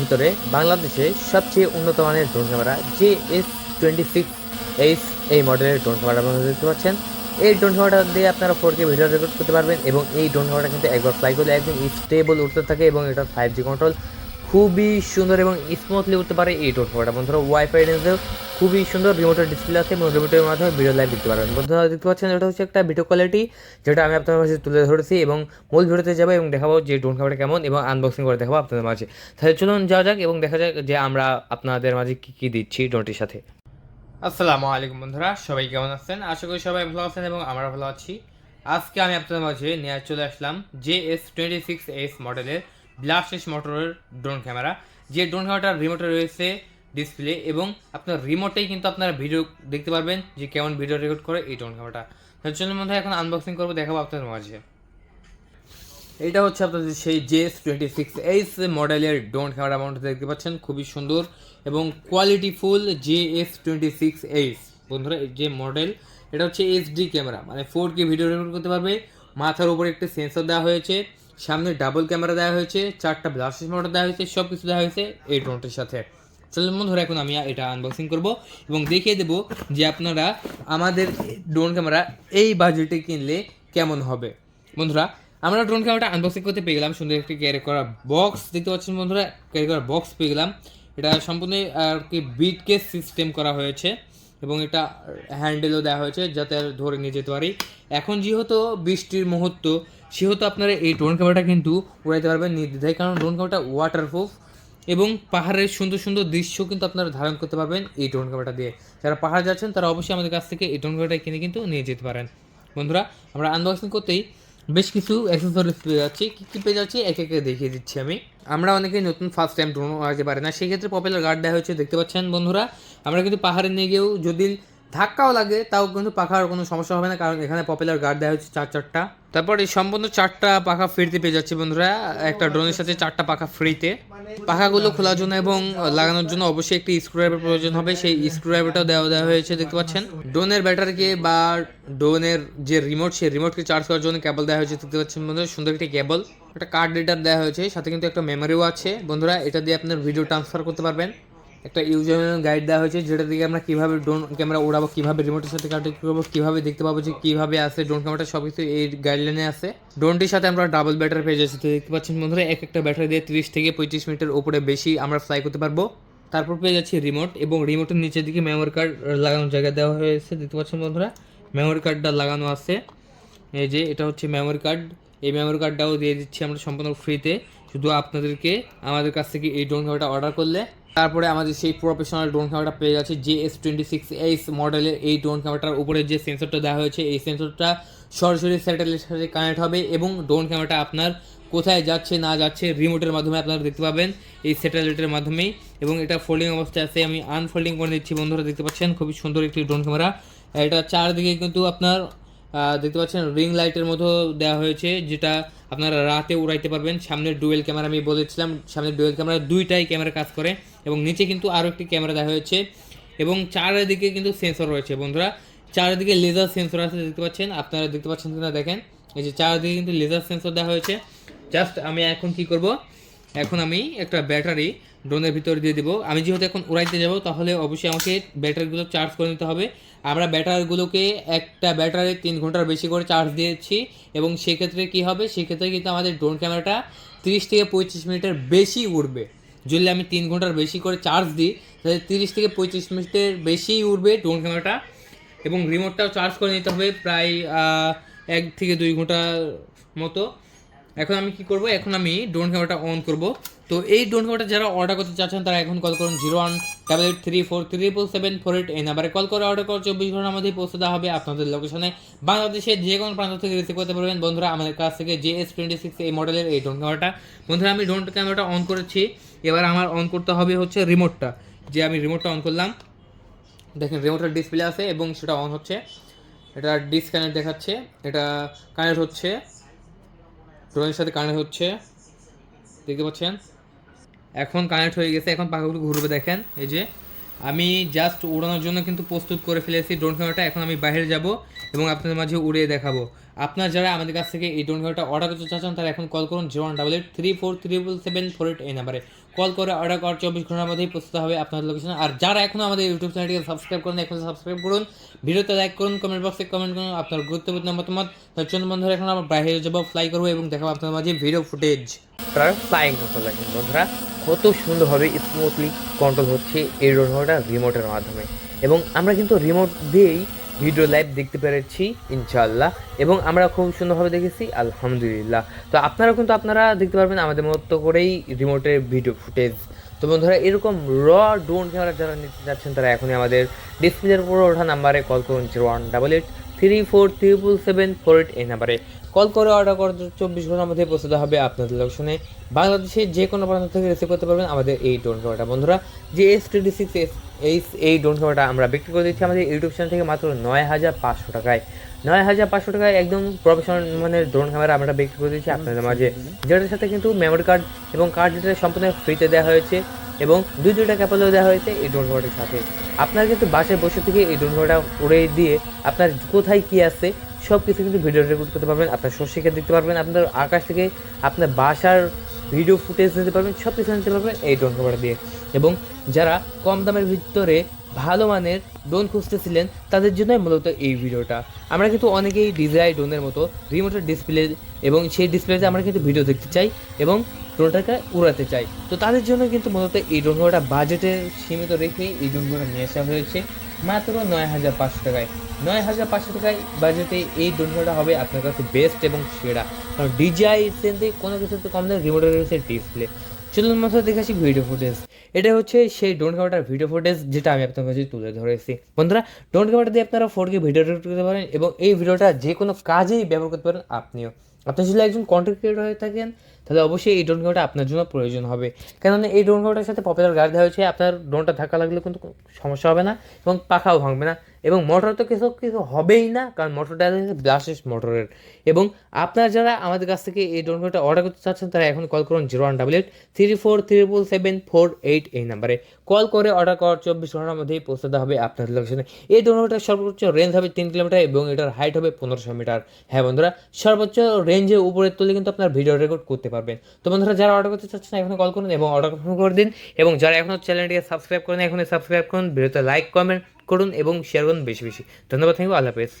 ভিতরে বাংলাদেশে সবচেয়ে উন্নত মানের drone camera J S twenty six H এই মডেলের ড্রোন ক্যামেরা আপনারা দেখতে পাচ্ছেন। এই ড্রোন ক্যামেরাটা দিয়ে আপনারা ফোর কে ভিডিও রেকর্ড করতে পারবেন এবং এই ড্রোন ক্যামেরাটা কিন্তু একবার ফ্লাই করলে একদম স্টেবল উঠতে থাকে এবং এটা ফাইভ জি কন্ট্রোল খুবই সুন্দর এবং স্মুথলি উঠতে পারে এই ড্রোন ক্যামেরাটা বন্ধুরা ওয়াইফাই রেঞ্জেও খুবই সুন্দর রিমোটের ডিসপ্লে আছে এবং রিমোটের মাধ্যমে ভিডিও লাইভ দেখতে পারবেন। বন্ধুরা, দেখতে পাচ্ছেন, এটা হচ্ছে একটা ভিডিও কোয়ালিটি যেটা আমি আপনাদের মাঝে তুলে ধরেছি এবং মূল ভিডিওতে যাব এবং দেখাবো যে ড্রোন ক্যামেরাটা কেমন এবং আনবক্সিং করে দেখাবো আপনাদের মাঝে। তাহলে চলুন যাওয়া যাক এবং দেখা যাক যে আমরা আপনাদের মাঝে কী কী দিচ্ছি ড্রোনটির সাথে। আসসালামু আলাইকুম বন্ধুরা, সবাই কেমন আছেন? আশা করি সবাই ভালো আছেন এবং আমরা ভালো আছি। আজকে আমি আপনাদের মাঝে নিয়ে চলে আসলাম J S twenty six S মডেলের ব্লাস্টেস মোটরের ড্রোন ক্যামেরা যে ড্রোন ক্যামেরাটার রিমোটে রয়েছে ডিসপ্লে এবং আপনার রিমোটেই কিন্তু আপনারা ভিডিও দেখতে পারবেন যে কেমন ভিডিও রেকর্ড করে এই ড্রোন ক্যামেরাটা তার জন্য মধ্যে এখন আনবক্সিং করব, দেখাবো আপনাদের মাঝে। এইটা হচ্ছে আপনাদের সেই জেএস টোয়েন্টি সিক্স এইস মডেলের ড্রোন ক্যামেরা মাউন্ট দেখতে পাচ্ছেন, খুবই সুন্দর এবং quality qualityful JS twenty six ace বন্ধুরা যে মডেল এটা হচ্ছে এইচডি ক্যামেরা মানে ফোর কে ভিডিও রেকর্ড করতে পারবে। মাথার উপরে একটা সেন্সর দেওয়া হয়েছে। সামনে ডাবল ক্যামেরা দেওয়া হয়েছে, চারটা ব্লাস্টেস মোটর দেওয়া হয়েছে সব কিছু দেওয়া হয়েছে এই ড্রোনটির সাথে। চলুন বন্ধুরা, এখন আমি এটা আনবক্সিং করব এবং দেখিয়ে দেবো যে আপনারা আমাদের ড্রোন ক্যামেরা এই বাজেটে কিনলে কেমন হবে। বন্ধুরা, আমরা ড্রোন ক্যামেরাটা আনবক্সিং করতে পেয়ে গেলাম। সুন্দর একটি ক্যারি করা বক্স দেখতে পাচ্ছেন বন্ধুরা ক্যারি করা বক্স পেয়ে গেলাম। এটা সম্পূর্ণ আর কি বিট কেস সিস্টেম করা হয়েছে। এবং এটা হ্যান্ডেলও দেওয়া হয়েছে, যাতে আর ধরে নিয়ে যেতে পারি। এখন যেহেতু বৃষ্টির মুহূর্ত, সেহেতু আপনারা এই ড্রোন ক্যামেরাটা কিন্তু উড়াইতে পারবেন নির্দ্বিধায়, কারণ ড্রোন ক্যামেরাটা ওয়াটারপ্রুফ এবং পাহাড়ের সুন্দর সুন্দর দৃশ্য কিন্তু আপনারা ধারণ করতে পারবেন এই ড্রোন ক্যামেরাটা দিয়ে। যারা পাহাড় যাচ্ছেন, তারা অবশ্যই আমাদের কাছ থেকে এই ড্রোন ক্যামেরাটা কিনে কিন্তু নিয়ে যেতে পারেন। বন্ধুরা, আমরা আনবক্সিং করতেই বেশ কিছু অ্যাক্সেসরিজ পেয়ে যাচ্ছি। কী কী পেয়ে যাচ্ছি? এক একে দেখিয়ে দিচ্ছি আমি। আমরা অনেকে নতুন ফার্স্ট টাইম ড্রোন আসতে পারে না। সেক্ষেত্রে পপুলার গার্ড দেওয়া হয়েছে, দেখতে পাচ্ছেন বন্ধুরা। আমরা কিন্তু পাহাড়ে নিয়ে গিয়েও যদি ধাক্কাও লাগে, তাও কিন্তু পাখার কোনো সমস্যা হবে না, কারণ এখানে পপুলার গার্ড দেওয়া হচ্ছে চার চারটা। তারপর সম্পূর্ণ চারটা পাখা ফ্রিতে পেয়ে যাচ্ছে বন্ধুরা। একটা ড্রোনের সাথে চারটা পাখা ফ্রিতে পাখাগুলো খোলার জন্য এবং লাগানোর জন্য অবশ্যই একটি স্ক্রুড্রাইভার প্রয়োজন হবে। সেই স্ক্রুড্রাইভারটাও দেওয়া দেওয়া হয়েছে, দেখতে পাচ্ছেন। ড্রোনের ব্যাটারিকে বা ড্রোনের যে রিমোট সেই রিমোটকে চার্জ করার জন্য কেবল দেওয়া হয়েছে, দেখতে পাচ্ছেন বন্ধুরা। সুন্দর একটি কেবল একটা কার্ড রিডার দেওয়া হয়েছে, সাথে কিন্তু একটা মেমোরিও আছে। বন্ধুরা, এটা দিয়ে আপনার ভিডিও ট্রান্সফার করতে পারবেন। একটা ইউজার গাইড দেওয়া হয়েছে যেটা থেকে আমরা কীভাবে ড্রোন ক্যামেরা উড়াবো কীভাবে রিমোটের সাথে কানেক্ট করব, কীভাবে দেখতে পাবো যে কীভাবে আছে ড্রোন ক্যামেরাটা সব কিছু এই গাইডলাইনে আছে। ড্রোনটির সাথে আমরা ডাবল ব্যাটারি পেয়ে যাচ্ছি। তো দেখতে পাচ্ছেন বন্ধুরা, এক একটা ব্যাটারি দিয়ে তিরিশ থেকে পঁয়ত্রিশ মিনিটের উপরে বেশি আমরা ফ্লাই করতে পারব। তারপর পেয়ে যাচ্ছি রিমোট এবং রিমোটের নিচের দিকে মেমোরি কার্ড লাগানোর জায়গা দেওয়া হয়েছে। দেখতে পাচ্ছেন বন্ধুরা মেমোরি কার্ডটা লাগানো আছে। এই যে এটা হচ্ছে মেমোরি কার্ড এই মেমোরি কার্ডটাও দিয়ে দিচ্ছি আমরা সম্পূর্ণ ফ্রিতে শুধু আপনাদেরকে, আমাদের কাছ থেকে এই ড্রোন ক্যামেরাটা অর্ডার করলে তারপরে আমাদের সেই প্রফেশনাল ড্রোন ক্যামেরাটা পেয়ে যাচ্ছে J S twenty six H মডেলের এই ড্রোন ক্যামেরাটার উপরে যে সেন্সরটা দেওয়া হয়েছে, এই সেন্সরটা সরাসরি স্যাটেলাইটের সাথে কানেক্ট হবে এবং ড্রোন ক্যামেরাটা আপনার কোথায় যাচ্ছে, না যাচ্ছে রিমোটের মাধ্যমে আপনারা দেখতে পাবেন এই স্যাটেলাইটের মাধ্যমেই এবং এটা ফোল্ডিং অবস্থায় আছে, আমি আনফোল্ডিং করে দিচ্ছি, বন্ধুরা দেখতে পাচ্ছেন খুবই সুন্দর একটি ড্রোন ক্যামেরা এটা চারদিকে কিন্তু আপনার দেখতে পাচ্ছেন রিং লাইটের মতো দেওয়া হয়েছে, যেটা আপনারা রাতে উড়াইতে পারবেন। সামনে ডুয়েল ক্যামেরা আমি বলেছিলাম, সামনে ডুয়েল ক্যামেরা দুইটাই ক্যামেরা কাজ করে। এবং নিচে কিন্তু আরও একটি ক্যামেরা দেওয়া হয়েছে এবং চারিদিকে কিন্তু সেন্সর রয়েছে বন্ধুরা। চারিদিকে লেজার সেন্সর আছে, দেখতে পাচ্ছেন? আপনারা দেখতে পাচ্ছেন কিনা? দেখেন, এই যে চারিদিকে কিন্তু লেজার সেন্সর দেওয়া হয়েছে। জাস্ট আমি এখন কি করব? এখন আমি একটা ব্যাটারি ড্রোনের ভিতরে দিয়ে দেবো। আমি যেহেতু এখন উড়াইতে যাব, তাহলে অবশ্যই আমাকে ব্যাটারিগুলো চার্জ করে নিতে হবে। আমরা ব্যাটারিগুলোকে একটা ব্যাটারি তিন ঘণ্টার বেশি করে চার্জ দিয়েছি এবং সেক্ষেত্রে কি হবে? সেক্ষেত্রে কিন্তু আমাদের ড্রোন ক্যামেরাটা তিরিশ থেকে পঁয়ত্রিশ মিনিটের বেশি উঠবে যদি আমি তিন ঘণ্টার বেশি করে চার্জ দিই, তাহলে তিরিশ থেকে পঁয়ত্রিশ মিনিটের বেশিই উঠবে ড্রোন ক্যামেরাটা এবং রিমোটটাও চার্জ করে নিতে হবে প্রায় এক থেকে দুই ঘণ্টার মতো। এখন আমি কি করব? এখন আমি ড্রোন ক্যামেরাটা অন করব। তো এই ড্রোন ক্যামেরাটা যারা অর্ডার করতে চাচ্ছেন, তারা এখন কল করুন zero one double eight three four three triple seven four eight এই নাম্বারে কল করে অর্ডার করে চব্বিশ ঘণ্টার মধ্যেই পৌঁছে দেওয়া হবে আপনাদের লোকেশনে বাংলাদেশের যে কোনো প্রান্ত থেকে রিসিভ করতে পারবেন। বন্ধুরা, আমাদের কাছ থেকে জে এস টোয়েন্টি সিক্স এই মডেলের এই ড্রোন ক্যামেরাটা বন্ধুরা, আমি ড্রোন ক্যামেরাটা অন করেছি। এবার আমার অন করতে হবে হচ্ছে রিমোটটা যে আমি রিমোটটা অন করলাম। দেখেন রিমোটের ডিসপ্লে আছে এবং সেটা অন হচ্ছে। এটা ডিসকানেক্ট দেখাচ্ছে। এটা কানেক্ট হচ্ছে। ড্রোনের সাথে কানেক্ট হচ্ছে। দেখতে পাচ্ছেন? এখন কানেক্ট হয়ে গেছে, এখন পাখাগুলো ঘুরবে, দেখেন, এই যে। আমি জাস্ট উড়ানোর জন্য কিন্তু প্রস্তুত করে ফেলেছি ড্রোন ক্যামেরাটা এখন আমি বাইরে যাব এবং আপনাদের মাঝে উড়িয়ে দেখাবো। আপনার যারা আমাদের কাছ থেকে এই ড্রোন ক্যামেরাটা অর্ডার করতে চাচ্ছেন, তারা এখন কল করুন zero one double eight three four triple seven four eight এই নাম্বারে কল করে অর্ডার করার চব্বিশ ঘণ্টার মধ্যেই প্রস্তুত হবে আপনার লোকেশন আর যারা এখনও আমাদের ইউটিউব চ্যানেলটিকে সাবস্ক্রাইব করুন এখন সাবস্ক্রাইব করুন। ভিডিওতে লাইক করুন কমেন্ট বক্সে কমেন্ট করুন, আপনার গুরুত্বপূর্ণ মতামত। তার জন্য বন্ধুরা, এখন আমরা বাইরে যাব ফ্লাই করব এবং দেখাবো আপনার মাঝে ভিডিও ফুটেজ ফ্লাইং দেখেন, বন্ধুরা, কত সুন্দরভাবে স্মুথলি কন্ট্রোল হচ্ছে এই ড্রোনটা রিমোটের মাধ্যমে। এবং আমরা কিন্তু রিমোট দিয়েই ভিডিও লাইভ দেখতে পেরেছি, ইনশাআল্লাহ। এবং আমরা খুব সুন্দরভাবে দেখেছি, আলহামদুলিল্লাহ। তো আপনারা কিন্তু আপনারা দেখতে পারবেন আমাদের মতো করেই রিমোটের ভিডিও ফুটেজ তো বন্ধুরা, এরকম র ড্রোন ক্যামেরা যারা নিতে যাচ্ছেন, তারা এখনই আমাদের ডিসপ্লের উপরে ওঠা নাম্বারে কল করুন zero one double eight three four triple seven four eight এই নাম্বারে কল করে অর্ডার করার চব্বিশ ঘণ্টার মধ্যে পৌঁছতে হবে আপনাদের লোকেশনে বাংলাদেশের যে কোনো প্রান্ত থেকে রিসিভ করতে পারবেন আমাদের এই ড্রোন ক্যামেরাটা বন্ধুরা, যে এস টোয়েন্টি সিক্স এস এই এই ড্রোন ক্যামেরাটা আমরা বিক্রি করে দিচ্ছি আমাদের ইউটিউব চ্যানেল থেকে মাত্র নয় হাজার পাঁচশো টাকায়। নয় হাজার পাঁচশো টাকায় একদম প্রফেশনাল মানে ড্রোন ক্যামেরা আমরা বিক্রি করে দিচ্ছি। আপনাদের মাঝে। যেটার সাথে কিন্তু মেমোরি কার্ড এবং কার্ড ডিটেল সম্পূর্ণ ফ্রিতে দেওয়া হয়েছে। এবং দুই দুটা ক্যাপেলও দেওয়া হয়েছে এই ড্রোন ঘরের সাথে। আপনার কিন্তু বাসায় বসে থেকে এই ড্রোন ঘরটা উড়ে দিয়ে আপনার কোথায় কী আছে সব কিছু কিন্তু ভিডিও রেকর্ড করতে পারবেন, আপনার শস্যকে দেখতে পারবেন, আপনার আকাশ থেকে আপনার বাসার ভিডিও ফুটেজ নিতে পারবেন সব কিছু নিতে পারবেন এই ড্রোন ক্যামেরা দিয়ে। এবং যারা কম দামের ভিতরে ভালো মানের ড্রোন খুঁজতেছিলেন, তাদের জন্যই মূলত এই ভিডিওটা। আমরা কিন্তু অনেকেই ডিজাই ড্রোনের মতো রিমোটের ডিসপ্লে এবং সেই ডিসপ্লেতে আমরা কিন্তু ভিডিও দেখতে চাই এবং ড্রোনটাকে উড়াতে চাই। তো তাদের জন্য কিন্তু মূলত এই ড্রোন ঘোড়াটা বাজেটে সীমিত রেখে এই ড্রোন ঘোড়া নিয়ে আসা হয়েছে। মাত্র নয় হাজার পাঁচশো টাকায়। নয় হাজার পাঁচশো টাকায় বাজেটে এই ড্রোন ঘোড়াটা হবে আপনার কাছে বেস্ট এবং সেরা। কারণ ডিজিআই সেন্সে কোনো কিছুতে কম নেই রিমোটের রয়েছে ডিসপ্লে চলুন মাত্র দেখে আসি ভিডিও ফুটেজ এটা হচ্ছে সেই ড্রোন ক্যামেরাটার ভিডিও ফুটেজ যেটা আমি আপনার কাছে তুলে ধরেছি বন্ধুরা ডোন ক্যামেরা দিয়ে আপনারা ফোর কে ভিডিও রেকর্ড করতে পারেন এবং এই ভিডিওটা যে কোনো কাজেই ব্যবহার করতে পারেন আপনিও। আপনি যদি একজন কন্টেন্ট ক্রিয়েটর হয়ে থাকেন, তাহলে অবশ্যই এই ড্রোন ক্যামেরাটা আপনার জন্য প্রয়োজন হবে। কেননা এই ড্রোন ক্যামেরাটার সাথে পপুলার গাড়ি দেওয়া হয়েছে, আপনার ড্রোনটা ধাক্কা লাগলে কিন্তু সমস্যা হবে না এবং পাখাও ভাঙবে না। এবং মোটর তো কিছু কিছু হবেই না, কারণ মোটরটা ব্লাস্টেস মোটরের এবং আপনারা যারা আমাদের কাছ থেকে এই ড্রোন অর্ডার করতে চাচ্ছেন, তারা এখন কল করুন zero one double eight three four triple seven four eight এই নাম্বারে কল করে অর্ডার করার চব্বিশ ঘণ্টার মধ্যেই পৌঁছাতে হবে আপনাদের লোকেশনে এই ড্রোন সর্বোচ্চ রেঞ্জ হবে তিন কিলোমিটার এবং এটার হাইট হবে পনেরোশো মিটার হ্যাঁ বন্ধুরা, সর্বোচ্চ রেঞ্জের উপরে তুলে কিন্তু আপনার ভিডিও রেকর্ড করতে পারবেন। তো বন্ধুরা, যারা অর্ডার করতে চাচ্ছেন এখন কল করুন এবং অর্ডার করে দিন। এবং যারা এখনও চ্যানেলটিকে সাবস্ক্রাইব করেন, এখনই সাবস্ক্রাইব করুন। ভিডিওতে লাইক কমেন্ট করুন এবং শেয়ার করুন বেশি বেশি। ধন্যবাদ থ্যাংক ইউ আল্লাহ হাফেজ।